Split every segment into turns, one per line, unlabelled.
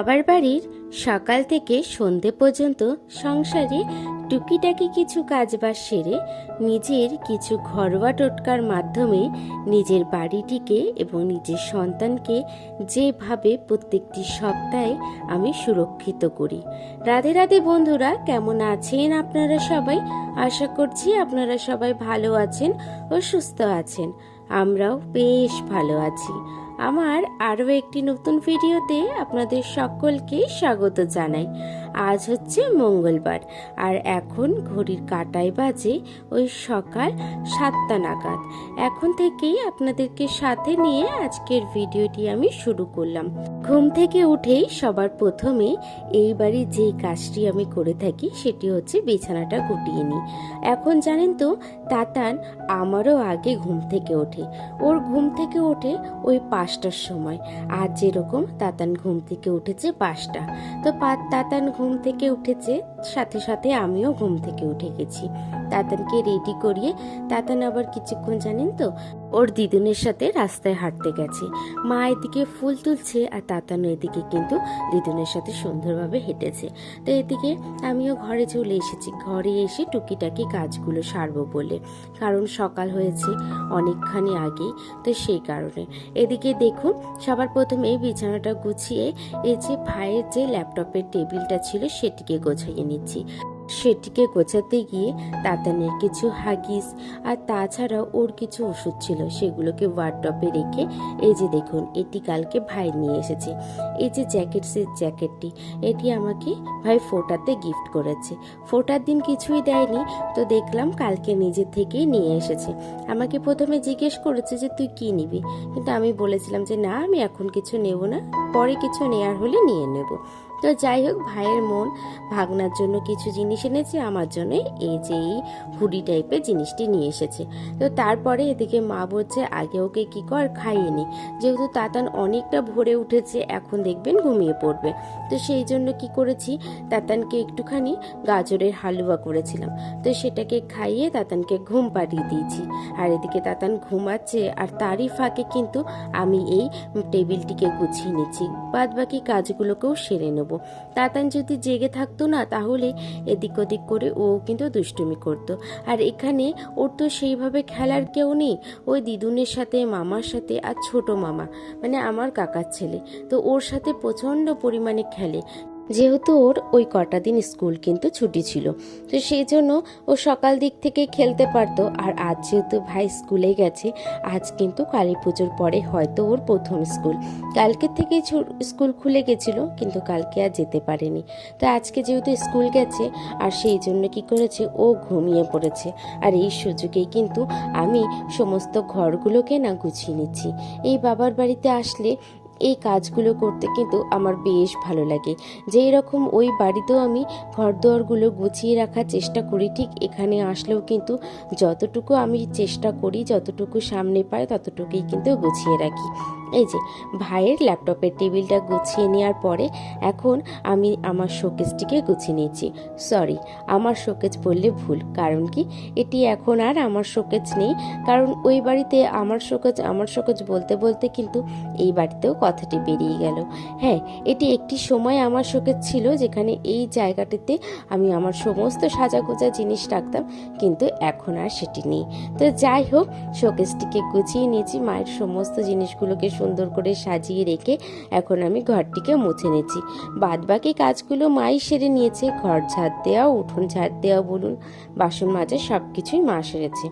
বাবার বাড়ির সকাল থেকে সন্ধে পর্যন্ত সংসারে টুকিটাকি কিছু কাজবাজ সেরে নিজের কিছু ঘরোয়া টোটকার মাধ্যমে নিজের বাড়িটিকে এবং নিজের সন্তানকে যেভাবে প্রত্যেকটি সপ্তাহে আমি সুরক্ষিত করি। রাধে রাধে বন্ধুরা, কেমন আছেন আপনারা সবাই? আশা করছি আপনারা সবাই ভালো আছেন ও সুস্থ আছেন। আমরাও বেশ ভালো আছি। আমার আরও একটি নতুন ভিডিওতে আপনাদের সকলকে স্বাগত জানাই। আজ হচ্ছে মঙ্গলবার। আর এখন ঘড়ির কাটায় বাজে ওই সকাল সাতটা নাগাদ। এখন থেকেই আপনাদেরকে সাথে নিয়ে আজকের ভিডিওটি আমি শুরু করলাম। ঘুম থেকে উঠেই সবার প্রথমে এই বাড়ির যে কাজটি আমি করে থাকি সেটি হচ্ছে বিছানাটা গুটিয়ে নিই। এখন জানেন তো, তাতান আমারও আগে ঘুম থেকে ওঠে। ওর ঘুম থেকে ওঠে ওই পাঁচটার সময়। আর যেরকম তাতান ঘুম থেকে উঠেছে পাঁচটা। তো তাতান ঘুম থেকে উঠেছে সাথে সাথে আমিও ঘুম থেকে উঠে গেছি। তাতানকে রেডি করিয়ে তাতান আবার কিছুক্ষণ জানেন তো, ওর দিদুনের সাথে রাস্তায় হাঁটতে গেছে। মা এদিকে ফুল তুলছে আর তাতানো এদিকে কিন্তু দিদুনের সাথে সুন্দরভাবে হেঁটেছে। তো এদিকে আমিও ঘরে চলে এসেছি। ঘরে এসে টুকিটাকি কাজগুলো সারবো বলে। কারণ সকাল হয়েছে অনেকখানি আগেই তো সেই কারণে। এদিকে দেখুন, সবার প্রথমে বিছানাটা গুছিয়ে এই যে ভাইয়ের যে ল্যাপটপের টেবিলটা ছিল সেটিকে গোছাইয়ে নিচ্ছি। সেটিকে গোছাতে গিয়ে তাতানের কিছু হাগিস আর তাছাড়াও ওর কিছু ওষুধ ছিল, সেগুলোকে ওয়ার্ডটপে রেখে এই যে দেখুন, এটি কালকে ভাই নিয়ে এসেছে। এই যে জ্যাকেট সে জ্যাকেটটি, এটি আমাকে ভাই ফোটাতে গিফট করেছে। ফোটার দিন কিছুই দেয়নি, তো দেখলাম কালকে নিজে থেকেই নিয়ে এসেছে। আমাকে প্রথমে জিজ্ঞেস করেছে যে, তুই কি নিবি? কিন্তু আমি বলেছিলাম যে, না, আমি এখন কিছু নেব না, পরে কিছু নেয়ার হলে নিয়ে নেব। তো যাই হোক, ভাইয়ের মন, ভাগনার জন্য কিছু জিনিস এনেছে, আমার জন্য এই যে এই হুডি টাইপের জিনিসটি নিয়ে এসেছে। তো তারপরে এদিকে মা বলছে, আগে ওকে কী কর, খাইয়ে নি। যেহেতু তাতান অনেকটা ভরে উঠেছে, এখন দেখবেন ঘুমিয়ে পড়বে। তো সেই জন্য কি করেছি, তাতানকে একটুখানি গাজরের হালুয়া করেছিলাম। তো সেটাকে খাইয়ে তাতানকে ঘুম পাড়িয়ে দিয়েছি। আর এদিকে তাতান ঘুমাচ্ছে, আর তারই ফাঁকে কিন্তু আমি এই টেবিলটিকে গুছিয়ে নিচ্ছি। বাদ বাকি কাজগুলোকেও সেরে নেব। তাতান যদি জেগে থাকতো না, তাহলে এদিক ওদিক করে ও কিন্তু দুষ্টুমি করত। আর এখানে ওর তো সেইভাবে খেলার কেউ নেই। ওই দিদুনের সাথে, মামার সাথে আর ছোট মামা মানে আমার কাকার ছেলে। তো ওর সাথে প্রচণ্ড পরিমাণে খেলে। যেহেতু ওর ওই কটা দিন স্কুল কিন্তু ছুটি ছিল। তো সেই জন্য ও সকাল দিক থেকে খেলতে পারতো। আর আজ যেহেতু ভাই স্কুলে গেছে, আজ কিন্তু কালী পুজোর পরে হয়তো ওর প্রথম স্কুল। কালকে থেকেই ছু- স্কুল খুলে গেছিল, কিন্তু কালকে আর যেতে পারেনি। তো আজকে যেহেতু স্কুল গেছে, আর সেই জন্য কি করেছে, ও ঘুমিয়ে পড়েছে। আর এই সুযোগেই কিন্তু আমি সমস্ত ঘরগুলোকে না গুছিয়ে নিচ্ছি। এই বাবার বাড়িতে আসলে এই কাজগুলো করতে কিন্তু আমার বেশ ভালো লাগে। যেই রকম ওই বাড়িতেও আমি ঘরদোয়ারগুলো গুছিয়ে রাখার চেষ্টা করি, ঠিক এখানে আসলেও কিন্তু যতটুকু আমি চেষ্টা করি, যতটুকু সামনে পাই, ততটুকুই কিন্তু গুছিয়ে রাখি। এই যে, ভাইয়ের ল্যাপটপের টেবিলটা গুছিয়ে নেওয়ার পরে এখন আমি আমার শোকেসটিকে গুছিয়ে নিয়েছি। সরি, আমার শোকেজ বললে ভুল, কারণ কি? এটি এখন আর আমার শোকেজ নেই, কারণ ওই বাড়িতে আমার শোকেজ আমার শোকেজ বলতে বলতে কিন্তু এই বাড়িতেও কথাটি বেরিয়ে গেল। হ্যাঁ এটি একটি সময় আমার শোকেজ ছিল যেখানে এই জায়গাটিতে আমি আমার সমস্ত সাজাগোজা জিনিস রাখতাম, কিন্তু এখন আর সেটি নেই। তো যাই হোক, শোকেসটিকে গুছিয়ে নিয়েছি, মায়ের সমস্ত জিনিসগুলোকে সুন্দর করে সাজিয়ে রেখে এখন আমি ঘরটিকে মুছে নিয়েছি। বাদ বাকি কাজগুলো মাই সেরে নিয়েছে। ঘর ঝাড় দেওয়া, উঠোন ঝাড় দেওয়া বলুন, বাসন মাজা সব কিছুই মা সেরেছে।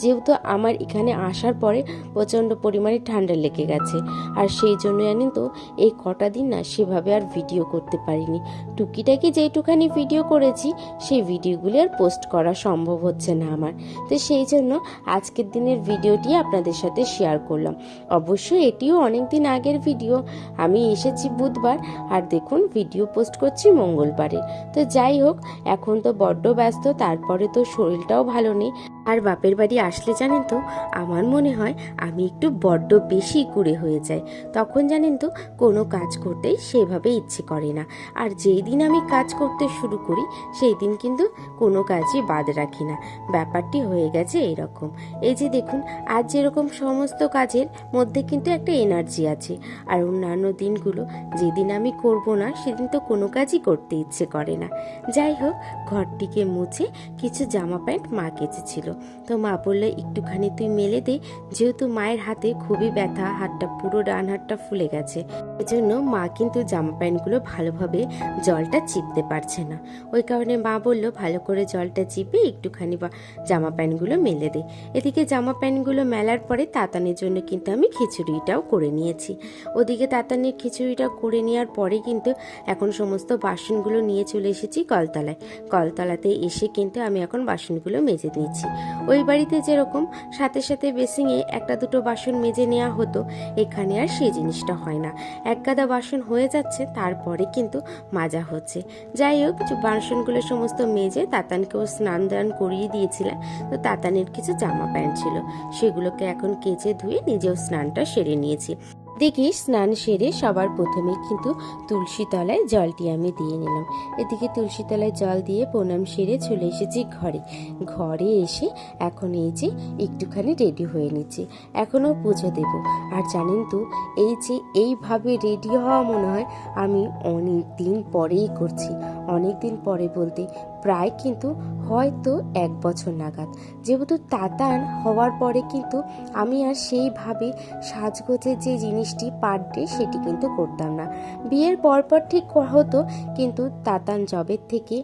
যেহেতু আমার এখানে আসার পরে প্রচণ্ড পরিমাণে ঠান্ডা লেগে গেছে, আর সেই জন্য জানেন তো, এই কটা দিন না সেভাবে আর ভিডিও করতে পারিনি। টুকিটাকি যেইটুখানি ভিডিও করেছি, সেই ভিডিওগুলি আর পোস্ট করা সম্ভব হচ্ছে না আমার। তো সেই জন্য আজকের দিনের ভিডিওটি আপনাদের সাথে শেয়ার করলাম। অবশ্যই এটিও অনেক দিন আগের ভিডিও। আমি এসেছি বুধবার আর দেখুন, ভিডিও পোস্ট করছি মঙ্গলবারে। তো যাই হোক, এখন তো বড্ড ব্যস্ত, তারপরে তো শরীরটাও ভালো নেই। আর বাপের বাড়ি আসলে জানেন তো, আমার মনে হয় আমি একটু বড্ড বেশি কুড়ে হয়ে যাই। তখন জানেন তো, কোনো কাজ করতে সেভাবে ইচ্ছে করে না। আর যেই দিন আমি কাজ করতে শুরু করি, সেই দিন কিন্তু কোনো কাজই বাদ রাখি না। ব্যাপারটি হয়ে গেছে এরকম। এই যে দেখুন, আজ যেরকম সমস্ত কাজের মধ্যে কিন্তু একটা এনার্জি আছে। আর অন্যান্য দিনগুলো যেদিন আমি করব না, সেদিন তো কোনো কাজই করতে ইচ্ছে করে না। যাই হোক, ঘরটিকে মুছে কিছু জামা প্যান্ট মা কেচেছিল। তো মা বললে, একটুখানি তুই মেলে দে। যেহেতু মায়ের হাতে খুবই ব্যথা, হাতটা পুরো ডান হাতটা ফুলে গেছে। এজন্য মা কিন্তু জামা প্যান্টগুলো ভালোভাবে জলটা চিপতে পারছে না। ওই কারণে মা বলল, ভালো করে জলটা চিপে একটুখানি বা জামা প্যান্টগুলো মেলে দে। এদিকে জামা প্যান্টগুলো মেলার পরে তাতানের জন্য কিন্তু আমি খিচুড়িটাও করে নিয়েছি। ওদিকে তাতানের খিচুড়িটা করে নেওয়ার পরে কিন্তু এখন সমস্ত বাসনগুলো নিয়ে চলে এসেছি কলতলায়। কলতলাতে এসে কিন্তু আমি এখন বাসনগুলো মেজে নিচ্ছি ওই বাড়িতে যেরকম সাথে সাথে বেসিংয়ে একটা দুটো বাসন মেজে নেওয়া হতো, এখানে আর সেই জিনিসটা হয় না। এক গাদা বাসন হয়ে যাচ্ছে, তারপরে কিন্তু মাজা হচ্ছে। যাই হোক বাসনগুলো সমস্ত মেজে তাতানকেও স্নান দান করিয়ে দিয়েছিলাম। তো তাতানের কিছু জামা প্যান্ট ছিল, সেগুলোকে এখন কেচে ধুয়ে নিজেও স্নানটা সেরে নিয়েছি। দেখি স্নান সেরে সবার প্রথমে কিন্তু তুলসী তলায় জলটি আমি দিয়ে নিলাম। এদিকে তুলসী তলায় জল দিয়ে প্রণাম সেরে চলে এসেছি ঘরে। ঘরে এসে এখন এই যে একটুখানি রেডি হয়ে নিচ্ছি। এখনও পুজো দেব। আর জানেন তো, এই যে এইভাবে রেডি হওয়া মনে হয় আমি অনেক দিন পরেই করছি। অনেক দিন পরে বলতে প্রায় কিন্তু হয়তো এক বছর নাগাদ। যেহেতু তাতান হওয়ার পরে কিন্তু আমি আর সেইভাবে সাজগোজের যে জিনিসটি পার ডে সেটি কিন্তু করতাম না। বিয়ের পরপর ঠিক হতো কিন্তু তাতান জবের থেকে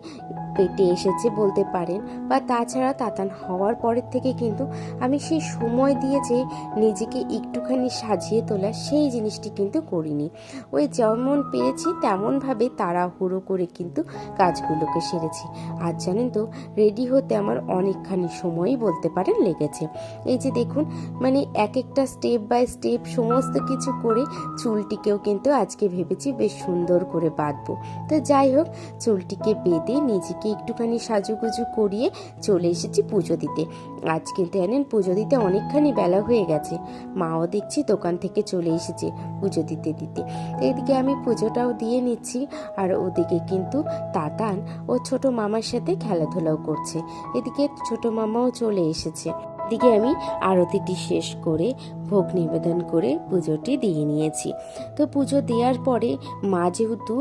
পেটে এসেছে বলতে পারেন বা তাছাড়া তাতান হওয়ার পরের থেকে কিন্তু আমি সেই সময় দিয়ে যে নিজেকে একটুখানি সাজিয়ে তোলা সেই জিনিসটি কিন্তু করিনি। ওই যেমন পেরেছি তেমনভাবে তাড়াহুড়ো করে কিন্তু কাজগুলোকে সেরেছি। আর জানেন তো, রেডি হতে আমার অনেকখানি সময়ই বলতে পারেন লেগেছে। এই যে দেখুন মানে এক একটা স্টেপ বাই স্টেপ সমস্ত কিছু করে চুলটিকেও কিন্তু আজকে ভেবেছি বেশ সুন্দর করে বাঁধবো। তো যাই হোক, চুলটিকে বেঁধে নিজেকে একটুখানি সাজুগুজু করিয়ে চলে এসেছি পুজো দিতে। আজ কিন্তু জানেন পুজো দিতে অনেকখানি বেলা হয়ে গেছে। মাও দেখছি দোকান থেকে চলে এসেছে পুজো দিতে দিতে। এদিকে আমি পুজোটাও দিয়ে নিচ্ছি আর ওদিকে কিন্তু তাতান ও ছোট মামার সাথে খেলাধুলাও করছে। এদিকে ছোট মামাও চলে এসেছে। এদিকে আমি আরতিটি শেষ করে ভোগ নিবেদন করে পুজোটি দিয়ে নিয়েছি। তো পুজো দেওয়ার পরে মা যেহেতু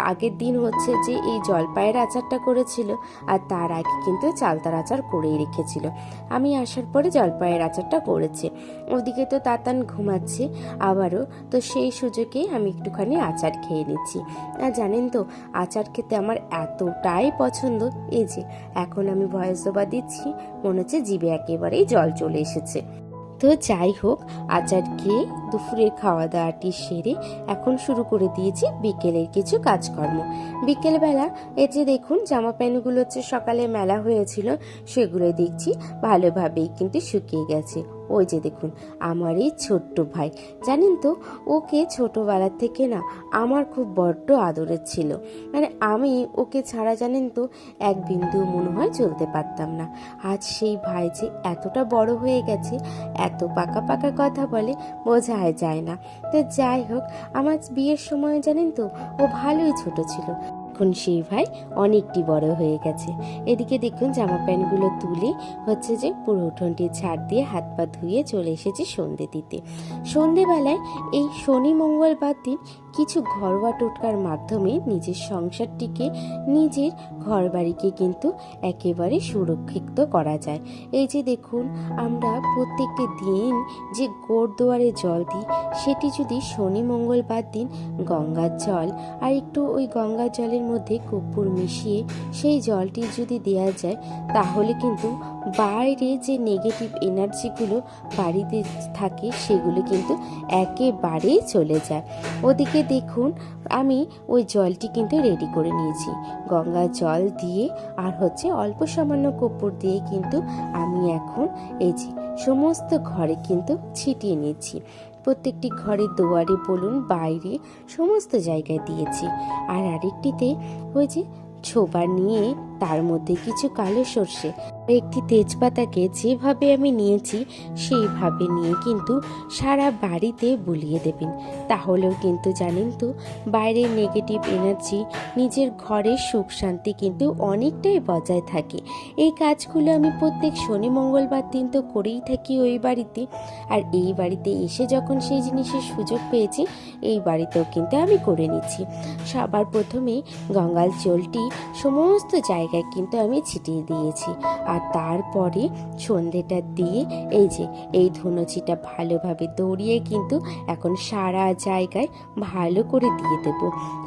আগের দিন হচ্ছে যে এই জলপাইয়ের আচারটা করেছিল আর তার আগে কিন্তু চালতার আচার করেই রেখেছিল। আমি আসার পরে জলপাইয়ের আচারটা করেছে। ওদিকে তো তাতান ঘুমাচ্ছে, আবারও তো সেই সুযোগে আমি একটুখানি আচার খেয়ে নিচ্ছি। আর জানেন তো, আচার খেতে আমার এতটাই পছন্দ, এই যে এখন আমি ভয়েস ওভার দিচ্ছি, মনে হচ্ছে জিভে একেবারেই জল চলে এসেছে। তো যাই হোক, আচার খেয়ে দুপুরের খাওয়া দাওয়াটি সেরে এখন শুরু করে দিয়েছি বিকেলের কিছু কাজকর্ম। বিকেলবেলা এই যে দেখুন জামা প্যান্টগুলো হচ্ছে সকালে মেলা হয়েছিল সেগুলো দেখছি, ভালোভাবেই কিন্তু শুকিয়ে গেছে। ওই যে দেখুন, আমার এই ছোট্ট ভাই। জানেন তো, ওকে ছোটবেলার থেকে না আমার খুব বড্ড আদরের ছিল। মানে আমি ওকে ছাড়া জানেন তো, এক বিন্দু মনে হয় চলতে পারতাম না। আজ সেই ভাই যে এতটা বড় হয়ে গেছে, এত পাকা পাকা কথা বলে বোঝাই যায় না। তো যাই হোক, আমার বিয়ের সময় জানেন তো, ও ভালোই ছোট ছিল। এখন সেই ভাই অনেকটি বড় হয়ে গেছে। এদিকে দেখুন জামা প্যান্টগুলো তুলে হচ্ছে যে পুরো উঠোনটি ছাড় দিয়ে হাত পা ধুয়ে চলে এসেছি সন্ধে দিতে। সন্ধেবেলায় এই শনি মঙ্গলবার দিন কিছু ঘরোয়া টোটকার মাধ্যমে নিজের সংসারটিকে, নিজের ঘরবাড়িকে কিন্তু একেবারে সুরক্ষিত করা যায়। এই যে দেখুন আমরা প্রত্যেকটি দিন যে গোড়দুয়ারে জল দিই, সেটি যদি শনি মঙ্গলবার দিন গঙ্গার জল, আর একটু ওই গঙ্গার জলের মধ্যে কর্পূর মিশিয়ে সেই জলটি যদি দেওয়া যায়, তাহলে কিন্তু বাইরে যে নেগেটিভ এনার্জিগুলো বাড়িতে থাকে, সেগুলো কিন্তু একেবারেই চলে যায়। ওদিকে দেখুন, আমি ওই জলটি কিন্তু রেডি করে নিয়েছি। গঙ্গার জল দিয়ে আর হচ্ছে অল্প সামান্য কর্পূর দিয়ে কিন্তু আমি এখন এই যে সমস্ত ঘরে কিন্তু ছিটিয়ে নিচ্ছি। প্রত্যেকটি ঘরের দুয়ারে বলুন, বাইরে সমস্ত জায়গায় দিয়েছি। আর আরেকটিতে ওই যে ছোবা নিয়ে তার মধ্যে কিছু কালো সর্ষে। একটি তেজপাতাকে যেভাবে আমি নিয়েছি, সেইভাবে নিয়ে কিন্তু সারা বাড়িতে বুলিয়ে দেবেন। তাহলেও কিন্তু জানেন তো, বাইরের নেগেটিভ এনার্জি নিজের ঘরের সুখ শান্তি কিন্তু অনেকটাই বজায় থাকে। এই কাজগুলো আমি প্রত্যেক শনি, মঙ্গলবার দিন তো করেই থাকি ওই বাড়িতে। আর এই বাড়িতে এসে যখন সেই জিনিসের সুযোগ পেয়েছি, এই বাড়িতেও কিন্তু আমি করে নিচ্ছি। সবার প্রথমে গঙ্গাল জলটি সমস্ত জায়গায় কিন্তু আমি ছিটিয়ে দিয়েছি। আর তারপরে সন্ধেটা দিয়ে এই যে এই ধুনুচিটা ভালোভাবে দৌড়িয়ে কিন্তু এখন সারা জায়গায় ভালো করে দিয়ে দেব।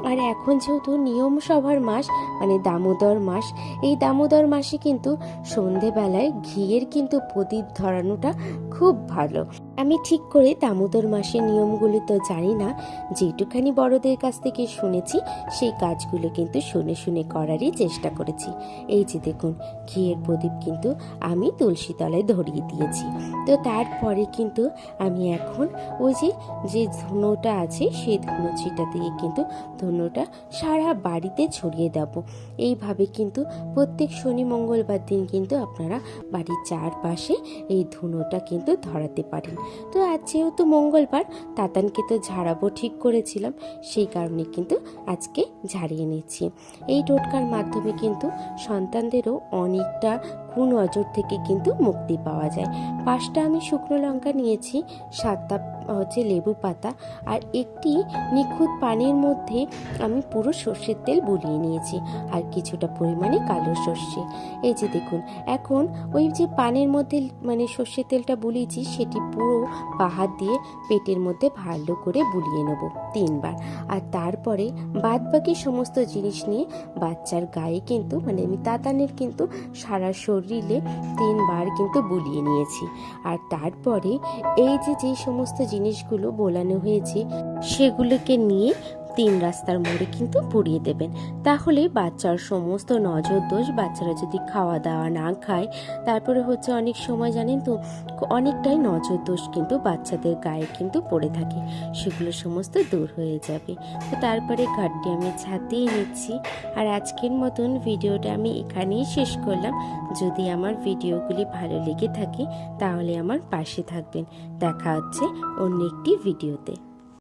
আর এখন যেহেতু নিয়ম সভার মাস মানে দামোদর মাস, এই দামোদর মাসে কিন্তু সন্ধেবেলায় ঘিয়ের কিন্তু প্রদীপ ধরানোটা খুব ভালো। আমি ঠিক করে দামোদর মাসের নিয়মগুলি তো জানি না, যেটুখানি বড়দের কাছ থেকে শুনেছি, সেই কাজগুলো কিন্তু শুনে শুনে করারই চেষ্টা করেছি। এই যে দেখুন, ঘিয়ের প্রদীপ কিন্তু আমি তুলসী তলায় ধরিয়ে দিয়েছি। তো তারপরে কিন্তু আমি এখন ওই যে যে ধুনোটা আছে, সেই ধুনুচিটা দিয়ে কিন্তু ধুনোটা সারা বাড়িতে ছড়িয়ে দেব। এইভাবে কিন্তু প্রত্যেক শনি, মঙ্গলবার দিন কিন্তু আপনারা বাড়ির চারপাশে এই ধুনোটা কিন্তু ধরাতে পারেন। তো আজ যেহেতু মঙ্গলবার, তাতানকে তো ঝাড়াবো ঠিক করেছিলাম, সেই কারণে কিন্তু আজকে ঝাড়িয়ে নিচ্ছি। এই টোটকার মাধ্যমে কিন্তু সন্তানদেরও অনেকটা কুনজর থেকে কিন্তু মুক্তি পাওয়া যায়। পাঁচটা আমি শুকনো লঙ্কা নিয়েছি সাতটা হচ্ছে লেবু পাতা আর একটি নিখুঁত পানির মধ্যে আমি পুরো সর্ষের তেল বুলিয়ে নিয়েছি আর কিছুটা পরিমাণে কালো সর্ষে। এই যে দেখুন, এখন ওই যে পানির মধ্যে মানে সর্ষের তেলটা বুলিয়েছি, সেটি পুরো পাহাড় দিয়ে পেটের মধ্যে ভালো করে বুলিয়ে নেব তিনবার। আর তারপরে বাদ বাকি সমস্ত জিনিস নিয়ে বাচ্চার গায়ে কিন্তু মানে আমি তাতানের কিন্তু সারা শরীরে তিনবার কিন্তু বুলিয়ে নিয়েছি। আর তারপরে এই যে যে সমস্ত জিনিসগুলো বোলানো হয়েছে সেগুলোকে নিয়ে তিন রাস্তার মোড়ে কিন্তু পুড়িয়ে দেবেন। তাহলে বাচ্চার সমস্ত নজর দোষ বাচ্চারা যদি খাওয়া দাওয়া না খায়, তারপরে হচ্ছে অনেক সময় জানেন তো, অনেকটাই নজর দোষ কিন্তু বাচ্চাদের গায়ে কিন্তু পড়ে থাকে। সেগুলো সমস্ত দূর হয়ে যাবে। তো তারপরে ঘরটি আমি ছাতিয়ে নিচ্ছি। আর আজকের মতন ভিডিওটা আমি এখানেই শেষ করলাম। যদি আমার ভিডিওগুলি ভালো লেগে থাকে, তাহলে আমার পাশে থাকবেন। দেখা হচ্ছে অন্য একটি ভিডিওতে।